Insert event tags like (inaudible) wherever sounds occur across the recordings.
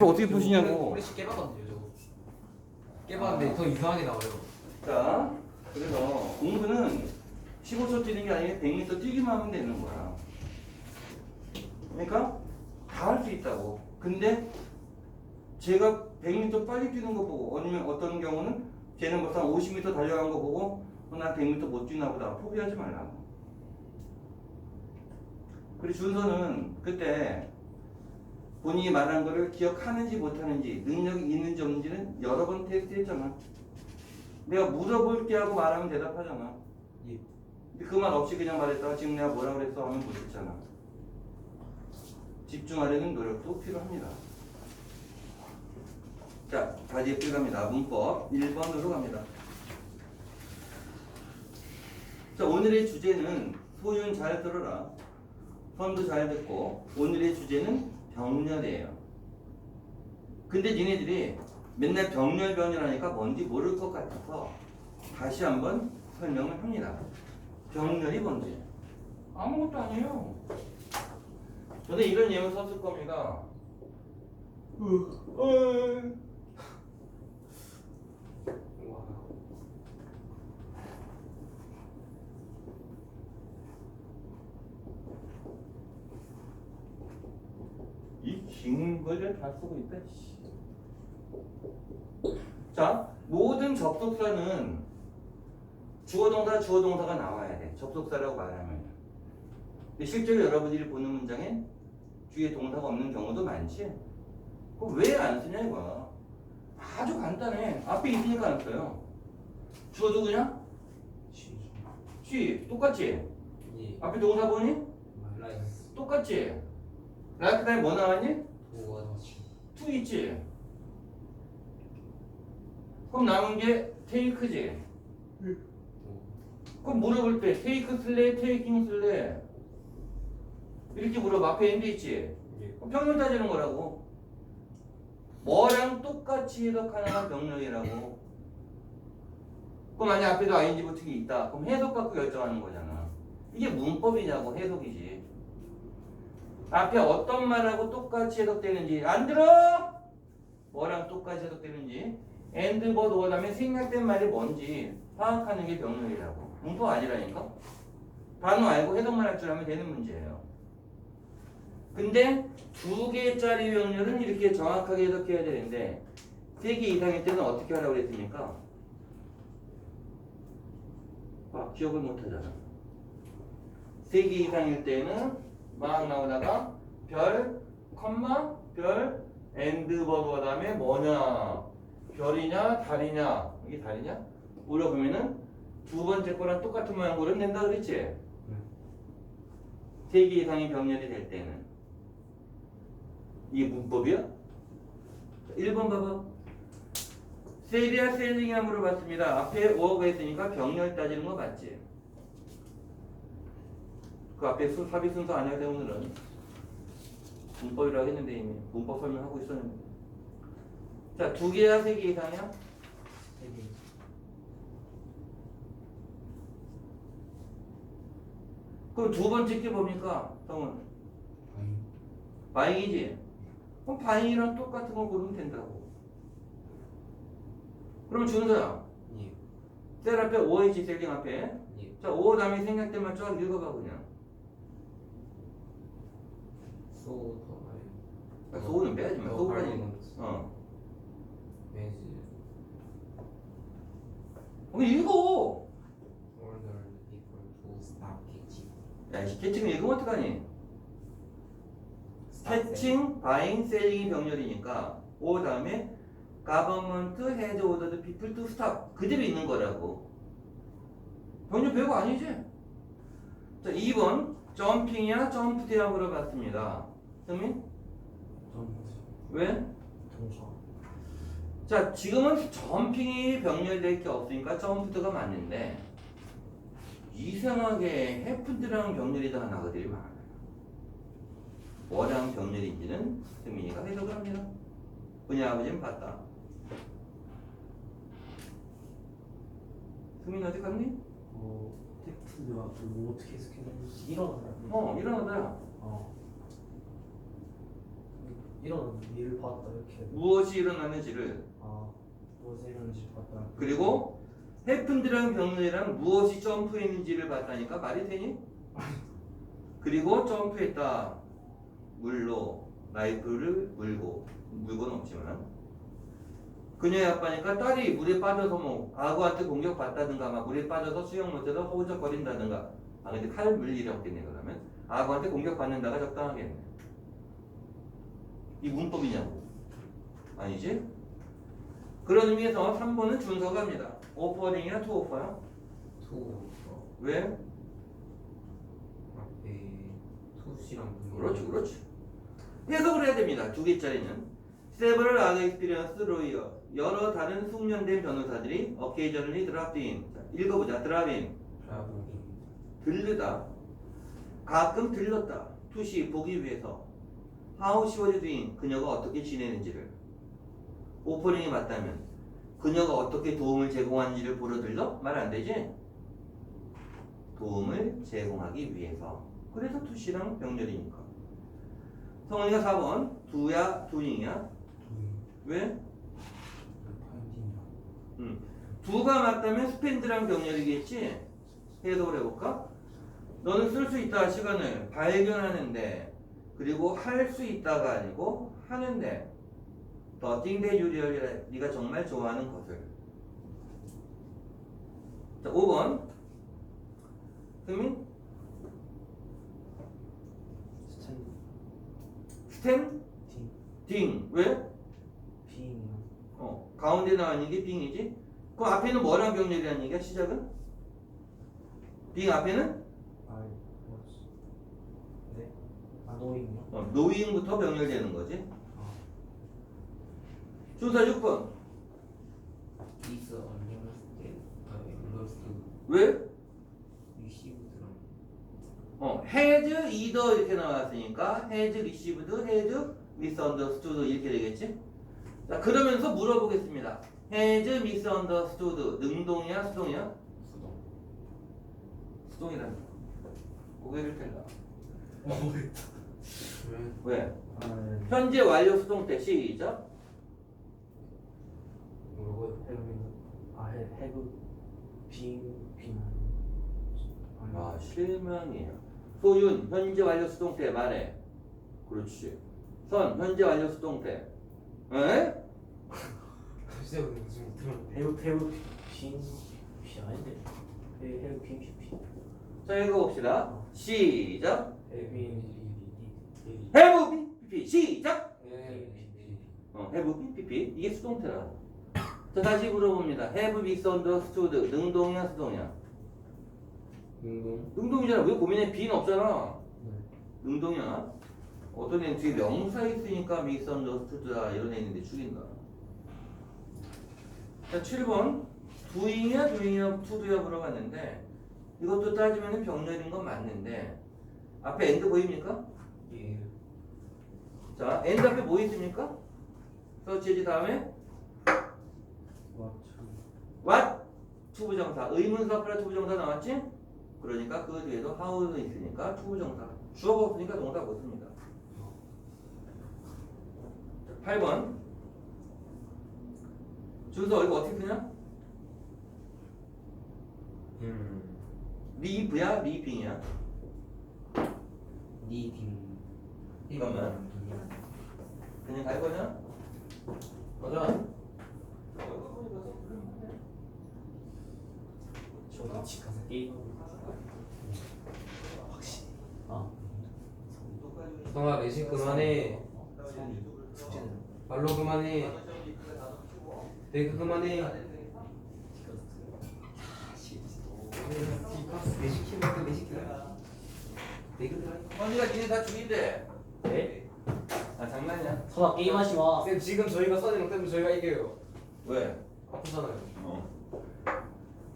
어떻게 푸시냐고. 프레시 깨봤거든요 저거 깨봤는데 더 이상하게 나와요 자, 그래서 공부는 15초 뛰는 게 아니라 100m 뛰기만 하면 되는 거야. 그러니까 다 할 수 있다고. 근데 제가 100m 빨리 뛰는 거 보고 아니면 어떤 경우는 쟤는 벌써 한 50m 달려간 거 보고 어, 난 100m 못 뛰나 보다 포기하지 말라고. 그리고 준서는 그때 본인이 말한 거를 기억하는지 못하는지 능력이 있는지 없는지는 여러 번 테스트했잖아. 내가 물어볼게 하고 말하면 대답하잖아. 예. 근데 그 말 없이 그냥 말했다가 지금 내가 뭐라 그랬어 하면 못했잖아. 집중하려는 노력도 필요합니다. 자, 다시 예쁘게 갑니다. 문법 1번으로 갑니다. 자, 오늘의 주제는 소윤 잘 들어라. 선도 잘 듣고 오늘의 주제는 병렬이에요. 근데 니네들이 맨날 병렬 병렬하니까 뭔지 모를 것 같아서 다시 한번 설명을 합니다. 병렬이 뭔지 아무것도 아니에요. 저는 이런 예문 썼을 겁니다. 와 이 긴 거를 다 쓰고 있다. 씨. 자, 모든 접속사는 주어 동사, 주어 동사가 나와야 돼. 접속사라고 말하면. 근데 실제로 여러분들이 보는 문장에 뒤에 동사가 없는 경우도 많지. 그럼 왜 안 쓰냐 이거야. 아주 간단해. 앞에 있으니까 안 써요. 주어 누구냐? 쉬. 똑같지? 예 앞에 동사 보니? 말라이스 똑같지? 라이크 다음에 뭐 나왔니? 도와치 투 있지? 그럼 남은 게 테이크지? 그럼 물어볼 때 테이크 쓸래? 테이킹 쓸래? 이렇게 물어봐 앞에 엔드 있지? 예 그럼 병렬 따지는 거라고 뭐랑 똑같이 해석하는 병렬이라고 그럼 만약 앞에도 ing 버튼이 있다 그럼 해석 갖고 결정하는 거잖아 이게 문법이냐고 해석이지 앞에 어떤 말하고 똑같이 해석되는지 안 들어? 뭐랑 똑같이 해석되는지 and but or 다음에 생략된 말이 뭔지 파악하는 게 병렬이라고 문법 아니라니까 단어 알고 해석만 할 줄 알면 되는 문제예요 근데 두 개짜리 병렬은 이렇게 정확하게 해석해야 되는데 세 개 이상일 때는 어떻게 하라고 그랬습니까? 아, 기억을 못 하잖아. 세 개 이상일 때는 막 나오다가 별, 컴마, 별, 엔드 버드 다음에 뭐냐? 별이냐, 달이냐? 이게 달이냐? 물어보면은 두 번째 거랑 똑같은 모양 고르면 된다 그랬지? 세개 이상의 병렬이 될 때는 이게 문법이야? 1번 봐봐. 세리아 셀링이라 물어봤습니다. 앞에 워가 있으니까 병렬 따지는 거 맞지? 그 앞에 수, 삽입 순서 안돼 오늘은. 문법이라고 했는데 이미 문법 설명하고 있었는데. 자, 두 개야, 세 개 이상이야? 세개 그럼 두 번째 게 뭡니까? 성은 바잉이지? 그럼 바잉이랑 똑같은 거 고르면 된다고. 그럼 준서야. 예 셀 앞에 5H 셀링 앞에. 예 자, 5 다음에 생략된 말쫙 읽어봐 그냥. 소더 아, 소우는 빼야지 마. 소우까지. 읽어. 어. 매즈 그럼 읽어. order equal to stop catching 야, 이 캐칭 읽으면 어떡하니? 캐칭, 바잉, 셀링이 병렬이니까 5 다음에 government has ordered people to stop 그대로 있는 거라고. 병렬 별거 아니지? 자, 2번 점핑이야 점프대야 물어봤습니다. 승민? 왜? 동사 자, 지금은 점핑이 병렬될 게 없으니까 점프드가 맞는데 이상하게 해프드랑 병렬이 다 나가들이 많아요. 뭐랑 병렬인지는 승민이가 해석을 합니다. 분이 아버지는 봤다. 승민 어디 갔니? 어 텍스트가 뭐 어떻게 해석해야 되는지 일어나요 어, 일어나다. 어 이런 일을 봤다 이렇게. 무엇이 일어나는지를. 아 무엇에 이런지 봤다. 그리고 해픈드랑 병렬이랑 무엇이 점프했는지를 봤다니까 말이 되니? 그리고 점프했다. 물로 라이프를 물고. 물고는 없지만. 그녀의 아빠니까 딸이 물에 빠져서 뭐 아구한테 공격받다든가 막 물에 빠져서 수영 못해서 허우적거린다든가. 아 근데 칼물 일이 없겠네 그러면. 아구한테 공격받는다가 적당하겠네 이 문법이냐고. 아니지? 그런 의미에서 3번은 준서가입니다. 오퍼링이나 투오퍼야? 투 왜? 앞에 투시랑 그렇지 그렇지. 해석을 해야 됩니다. 두 개짜리는. several other experienced lawyer 여러 다른 숙련된 변호사들이 occasionally in. 자, 읽어보자. In. 트라블링 들르다. 가끔 들렀다. 투시 보기 위해서 how she was doing 그녀가 어떻게 지내는지를 오퍼링이 맞다면 그녀가 어떻게 도움을 제공하는지를 보러 들러? 말 안 되지? 도움을 제공하기 위해서 그래서 투시랑 병렬이니까 성원이가 4번 두야 두닝이야 왜? 파인딩이랑 두가 맞다면 스펜드랑 병렬이겠지? 해석을 해볼까? 너는 쓸 수 있다 시간을 발견하는데 그리고 할 수 있다가 아니고 하는데. The thing that you really 네가 정말 좋아하는 것을. 자 5번. 승민 스탠 딩. 딩. 왜? 비인이요. 어 가운데 나오는 게 빙이지? 그럼 앞에는 뭐랑 병렬이라는 얘기야 시작은? 빙 앞에는 아이 뭐지 네 아 노잉요 어, 노잉부터 병렬되는 거지 아 순서 6번 이스 언리머스테 러스트 왜? 어, has either 이렇게 나왔으니까 has received, has misunderstood 이렇게 되겠지? 자, 그러면서 물어보겠습니다. has misunderstood 능동이야, 수동이야? 수동 수동이라는 거. 고개를 들라. 왜? 왜? 아, 네. 현재 완료 수동 때 시작. 뭐라고요? 해브 아 해, 해브 빙 빙. 아니 아, 실망이에요. 소윤 현재 완료 수동 때 말해. 그렇지. 선 현재 완료 수동 때. 에? 진짜 근데 무슨 들었는데 해브 해브 빙. 비 아닌데. 해 해브 빙 빙. 자, 읽어봅시다. 시작. 해빙 have BPP 시작. 예 어, have BPP 이게 수동태라고. 자 다시 물어봅니다. have misunderstood 능동이야 수동이야? 운동 능동이잖아. 왜 고민해? B는 없잖아. 네. 능동이야. 어떤 애는 뒤에 명사 있으니까 misunderstood다 이런 애 있는데 죽인다. 자 7번 doing이야 doing이야 to도야 물어봤는데 이것도 따지면 병렬인 건 맞는데 앞에 end 보입니까? 예. 자 end 앞에 뭐 있습니까? 서치지 다음에 what 투부정사. 의문사 플러스 투부정사 나왔지? 그러니까 그 뒤에도 how는 있으니까 투부정사. 주어가 없으니까 동사 못 씁니다. 8번. 준서 이거 어떻게 쓰냐? 음. 리브야? 리빙이야? 니딩 이거면? 그냥 갈 거냐? 가자 저도 집 가서 게임. 확실히. 아. 성아 내신 그만해 숙제는 말로 그만해 배그 그만해 내신 키면 내신 키야 배그 들어 언니가 니네 다 네? 아 장난이야 선아 게임하지 마. 쌤 지금 저희가 선이랑 때문에 저희가 이겨요 왜? 아프잖아요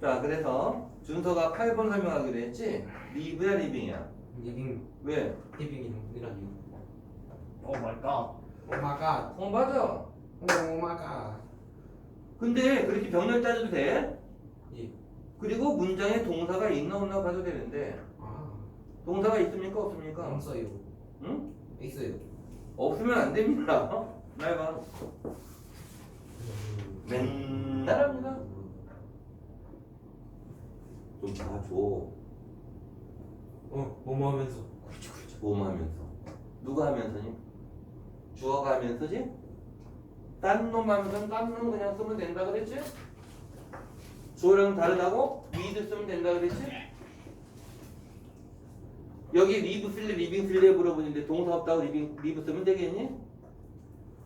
자 그래서 준서가 8번 설명하기로 했지 리브야 리빙이야 니딩 왜? 티빙이랑 분이라니 오 마이 갓. 오마갓 어 맞아 오마갓 근데 그렇게 병렬 따져도 돼? 예. 그리고 문장에 동사가 있나 없나 봐도 되는데 아 동사가 있습니까 없습니까? 없어요 응? 있어요 없으면 안 됩니다. 말 봐. 맨날 합니다. 좀 봐줘. 어 뭐뭐 하면서 그렇죠, 그렇죠. 뭐뭐 하면서. 누가 하면서니? 주어가 하면서지? 딴 놈 하면서는 딴놈 그냥 쓰면 된다 그랬지? 주어랑 다르다고? 위드 쓰면 된다 그랬지? 여기 리브 쓸래 리빙 쓸래 물어보는데 동사 없다고 리빙 리브 쓰면 되겠니?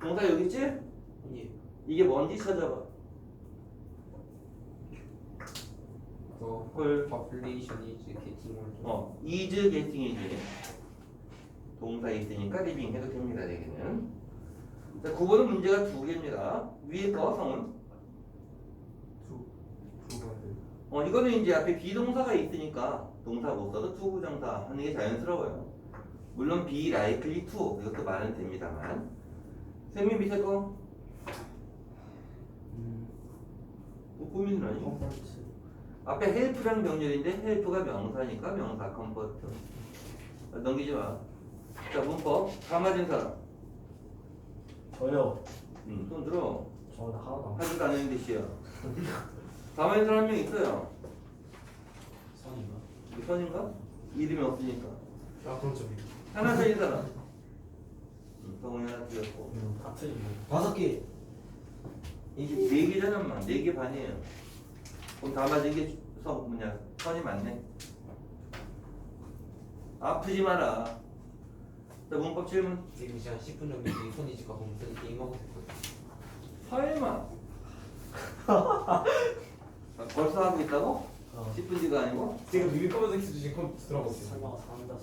동사 여기 있지? 예 이게 뭔지 찾아봐. 어, 헐. population is getting older 어, is getting이지. 동사 있으니까 리빙 해도 됩니다, 여기는. 자, 9번은 문제가 두 개입니다. 위에 거 성은. 어, 이거는 이제 앞에 비동사가 있으니까 동사 못 써도 투부정사 하는 게 자연스러워요. 물론 be likely to 이것도 말은 됩니다만. 쌤이 밑에 거. 뭐 고민을 하니? 컴포트 앞에 헬프랑 명렬인데 헬프가 명사니까 명사 컴포트 넘기지 마. 자 문법 다 맞은 사람. 저요 음, 손 들어. 저는 하나도 안 하지도 않은 듯이야. 다 맞은 사람 한 명 있어요. 선인가? 이름이 없으니까. 아 그럼 좀 하나 틀린 사람. 음, 성훈이 하나 틀렸고. 음, 다 틀린 거 다섯 개 이게 네 개잖아, 만. 네개 반이에요. 그럼 다 맞은 게 성, 뭐냐, 선이 맞네. 아프지 마라. 자, 문법 질문. 지금 시간 10분 정도 뒤에 손이 지가 보면 게임하고 있거든 설마. (laughs) 아, 벌써 하고 있다고? 어. 10분 뒤가 아니고? 지금 비비 커버도 주신 컴퓨터 들어가고 있어요 설마가 산다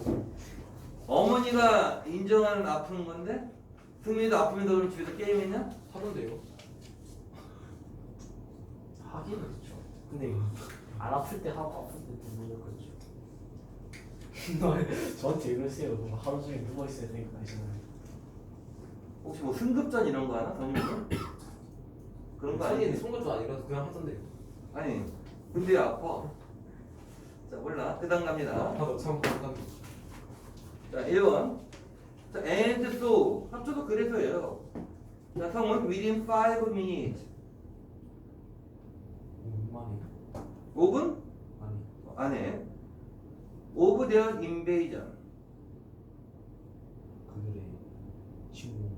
어머니가 인정하는 아픈 건데? 승민이도 아프면서 그럼 집에서 게임했냐? 하던데요 하기는 그렇죠 근데 안 아플 때 하고 아플 때 누구냐 그렇죠 (laughs) 저한테 왜 그러세요 그럼 하루 종일 누워 있어야 되는 거 아니잖아요 혹시 뭐 승급전 이런 거 하나? 선임은? 그런 거 손이 아니지? 손것도 아니라서 그냥 하던데요 아니, 근데 아파. 자, 몰라. 그 다음 갑니다. 아파도 참 감사합니다 자, 1번. 자, and so. 합쳐도 그래서예요. 자, 성은 within 5 minutes. 5만이 5분 아니 안에 of their invasion. 그들의 친구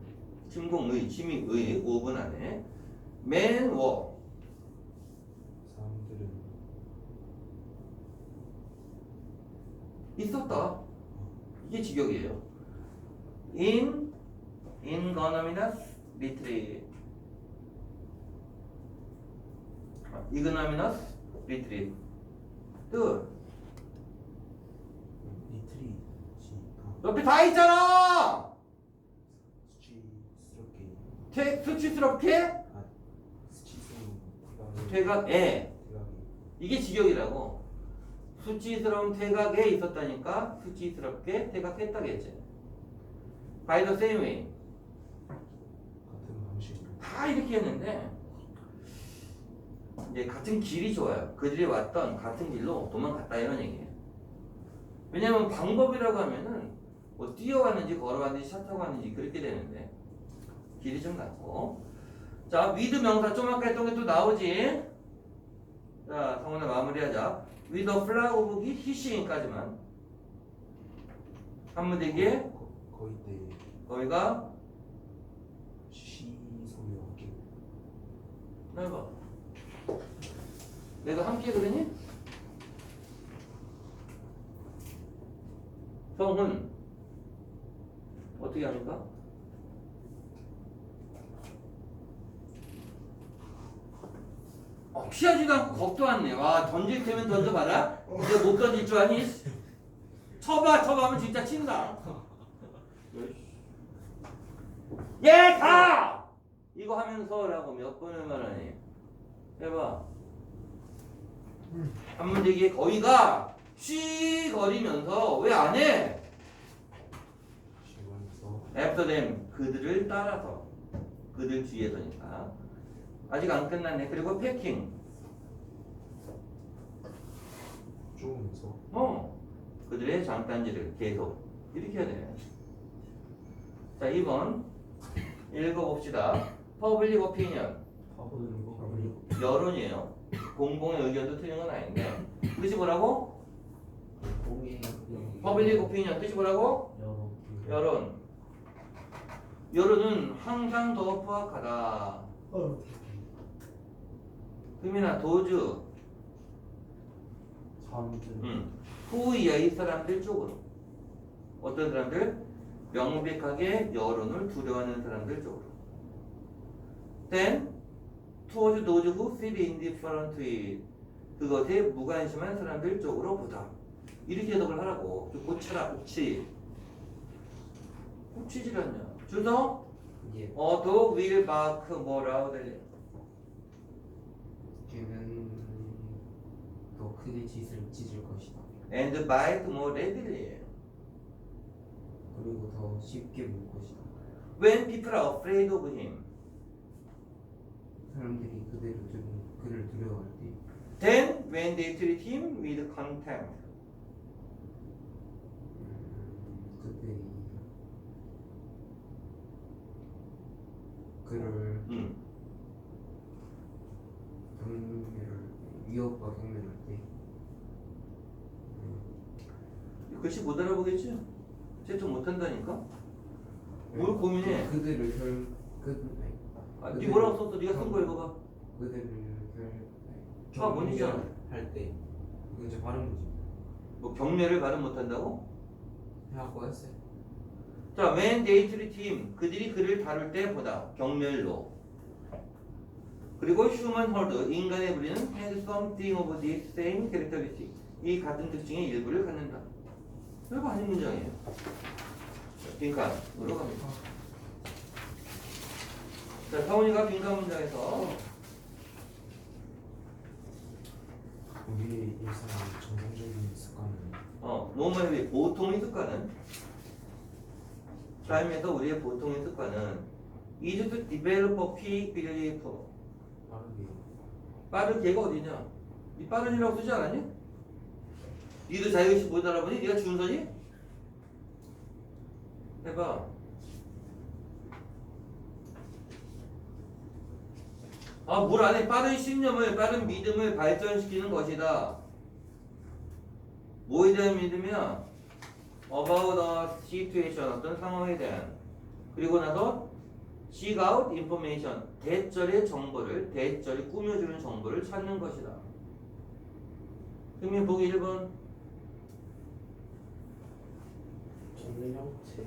침공의, 침입의 5분 안에 were 사람들은 있었다. 이게 직역이에요. in retreat. 아, ignominious retreat. 뜻 리트리 지 옆에 다 있잖아. 수치스럽게 태, 수치스럽게 수치스러운 대각을 퇴각에 대각이 이게 직역이라고. 수치스러운 퇴각에 있었다니까 수치스럽게 퇴각했다겠지. By the same way. 같은 방식으로 다 이렇게 했는데 이제 같은 길이 좋아요. 그들이 왔던 같은 길로 도망갔다 이런 얘기예요. 왜냐면 방법이라고 하면은 뭐 뛰어왔는지 걸어왔는지 차 타고 왔는지 그렇게 되는데 길이 좀 같고 자 위드 명사 좀 아까 했던 게 또 나오지 자 성훈아 마무리하자 with a flag of 히시인까지만 한무대기에 거- 거의 때 거기가 시소리 함께 넓어. 내가 함께 그러니? 성훈 어떻게 합니까? 어, 피하지도 않고 겁도 않네. 와 던질 테면 던져봐라. 이제 못 던질 줄 아니? 쳐봐 쳐봐 하면 진짜 친다. 예 가! 이거 하면서라고 몇 번을 말하니? 해봐. 한 문제기에 거기가 쉬 거리면서 왜 안 해? after them 그들을 따라서 그들 뒤에서니까 아직 안 끝났네. 그리고 패킹. 쪼으면서 어 그들의 장단지를 계속 이렇게 해야 돼. 자 2번 읽어봅시다. Public opinion 바보는 여론이에요. 공공의 의견도 틀린 건 아닌데 뜻이 뭐라고? 공의 Public opinion 뜻이 뭐라고? 여러 여론. 여론은 항상 더 포악하다. 흠이나 도주, 사람들 음, 후의 사람들 쪽으로. 어떤 사람들? 명백하게 여론을 두려워하는 사람들 쪽으로. Then, towards those who feel indifferent to it. 그것에 무관심한 사람들 쪽으로 보다. 이렇게 해석을 하라고. 좀 고쳐라, 고치. 고치질 않냐. 준성? 예. 어도 will bark 뭐라고 들려? 걔는 더 크게 짖을 짖을 것이다. And bite more readily. 그리고 더 쉽게 물 것이다. When people are afraid of him. 사람들이 그대로 좀 그를 두려워할 때 Then when they treat him with contempt. 음, 그들이 그를 음. 경멸을 위협과 경멸할 때 글씨 못 알아보겠지? 쟤좀 못한다니까? 뭘 고민해? 그들을 결 그, 아, 그들- 네 뭐라고 썼어? 네가 쓴 거 읽어봐. 그들을 아, 뭔 있잖아. 할때 이거 이제 발음 거지 뭐 경례를 발음 못한다고? 해갖고 했어요 자, when they treat him. 그들이 그를 다룰 때 보다. 경멸로. 그리고 human herd. 인간의 부리는 has something of this same characteristic. 이 같은 특징의 일부를 갖는다. 별거 아닌 문장이에요. 빈칸. 들어갑니다. 자, 사원이가 빈칸 문장에서 우리의 일상의 정상적인 습관은 어, 노멀의 보통의 습관은 삶에서 우리의 보통의 습관은 is to develop a quick belief 빠르게 빠른 개가 어디냐? 이 빠른이라고 쓰지 않았니? 니도 자기의식 못 알아보니? 네가 준서니? 해봐 아, 물 안에 빠른 신념을, 빠른 믿음을 발전시키는 것이다. 뭐에 대한 믿음이야? About a situation, 어떤 상황에 대한. 그리고 나서 seek out information, 대절의 정보를, 대절이 꾸며주는 정보를 찾는 것이다. 승민 보기 1번. 적는 형태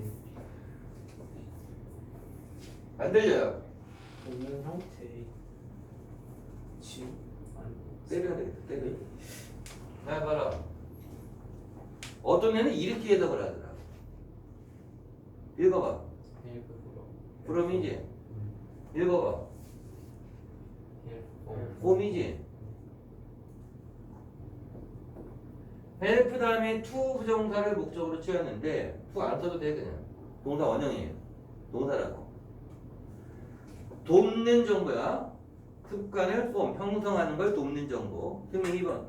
안 들려요. 적는 형태 지 때려야 되겠다, 때려. 자, 봐라. 어떤 애는 이렇게 해석을 하더라. 읽어봐. 헬프로 그럼이지. 읽어봐. 헬프 봄이지. 헬프 다음에 투 부정사를 목적으로 취하는데 투안 써도 돼 그냥. 동사 원형이에요. 동사라고. 돕는 정보야. 습관을 폼, 형성하는 걸 돕는 정보. 승민 2번.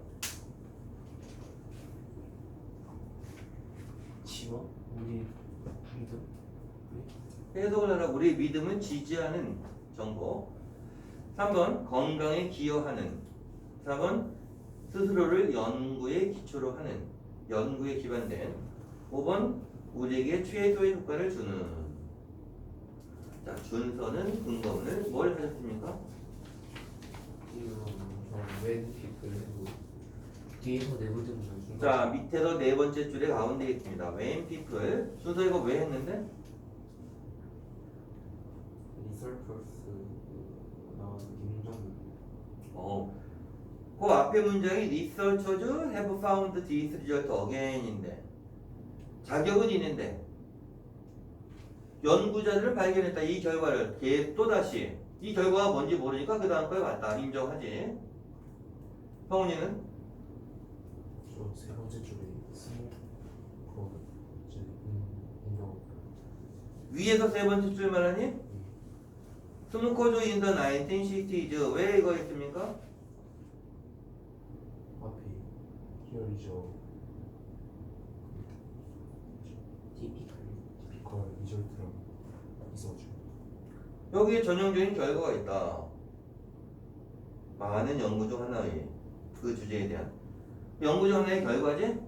지원 우리 믿음 해석을 하라 우리의 믿음은 지지하는 정보 3번 건강에 기여하는 4번 스스로를 연구에 기초로 하는 연구에 기반된 5번 우리에게 최소의 효과를 주는 자 준서는 근거문을 뭘 하셨습니까? 웬 피플 뒤에서 내부들 무슨 자 밑에서 네 번째 줄에 가운데 있습니다 when people 순서 이거 왜 했는데? 리설플스 나온 김정 어. 그 앞에 문장이 researchers have found this result again인데 자격은 있는데 연구자들은 발견했다. 이 결과를 걔 또다시 이 결과가 뭔지 모르니까 그 다음 거에 맞다. 인정하지? 성훈이는 저세 번째 줄에 인정 위에서 세 번째 줄 말하니? 스무코조 인더 1960s 왜 이거 있습니까? 앞에 히어리죠 티피컬 티피컬 리절트랑 있어가지고 여기에 전형적인 결과가 있다. 많은 연구 중 하나의 그 주제에 대한 연구 중 하나의 결과지.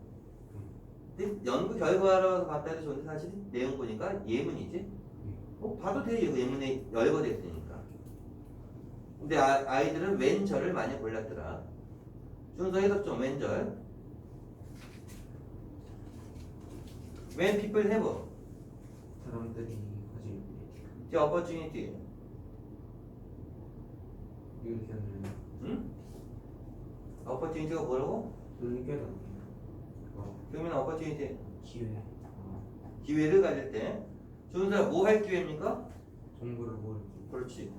근데 연구 결과로 봤다 해도 좋은데 사실 내용 보니까 예문이지. 뭐 봐도 돼 이거 예문에 열거돼 있으니까. 근데 아, 아이들은 왼절을 많이 골랐더라. 순서 해석 좀 왼절. When people have 사람들이 가지고 the opportunity 의견을 응? opportunity가 뭐라고? 의견을 어, 그러면 opportunity 기회. 기회를 가질 때 준사 뭐할 기회입니까? 정보를 모을 그렇지.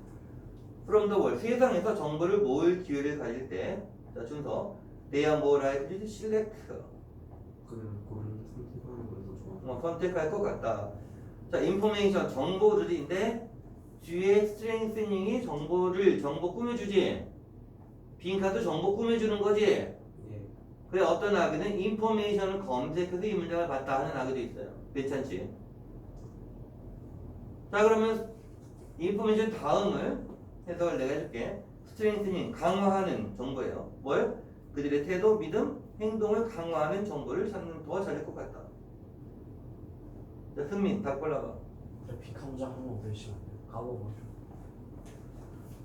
From the world 세상에서 정보를 모을 기회를 가질 때, 자 준서 they are more likely to select 그를 고르는 뭐 선택할 것 같다. 자 information 정보들인데 뒤에 strengthening이 정보를 정보 꾸며주지. 빈카드 정보 꾸며주는 거지. 예 그래 어떤 악의는 인포메이션을 검색해서 이 문장을 봤다 하는 악의도 있어요. 괜찮지? 자 그러면 인포메이션 다음을 해석을 내가 해줄게. 스트렝스닝 강화하는 정보예요. 뭘? 그들의 태도, 믿음, 행동을 강화하는 정보를 찾는 더 잘할 것 같다. 자 승민 답 골라봐. 그래픽 한 문장 한번 돼요? 가보고.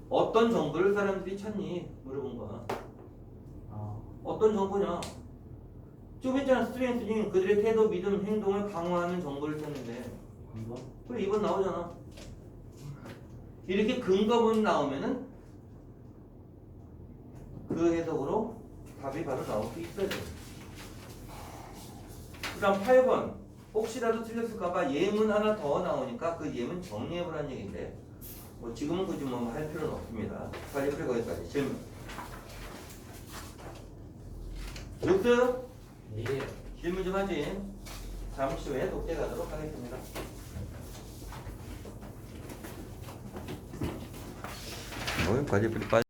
어떤 정보를 사람들이 찾니? 물어본 거야. 아, 어떤 정보냐? 좀 있잖아 스트렝스닝 그들의 태도, 믿음, 행동을 강화하는 정보를 찾는데 한 번? 그래 2번 나오잖아 이렇게 근거문 나오면은 그 해석으로 답이 바로 나올 수 있어야 돼. 그 다음 8번 혹시라도 틀렸을까봐 예문 하나 더 나오니까 그 예문 정리해보라는 얘기인데 뭐 지금은 굳이 뭐 할 필요는 없습니다. 빨리 그래 거기까지 질문. 육수 예. 질문 좀 하지. 잠시 후에 독재 가도록 하겠습니다. 어, 과제 뿌리 빠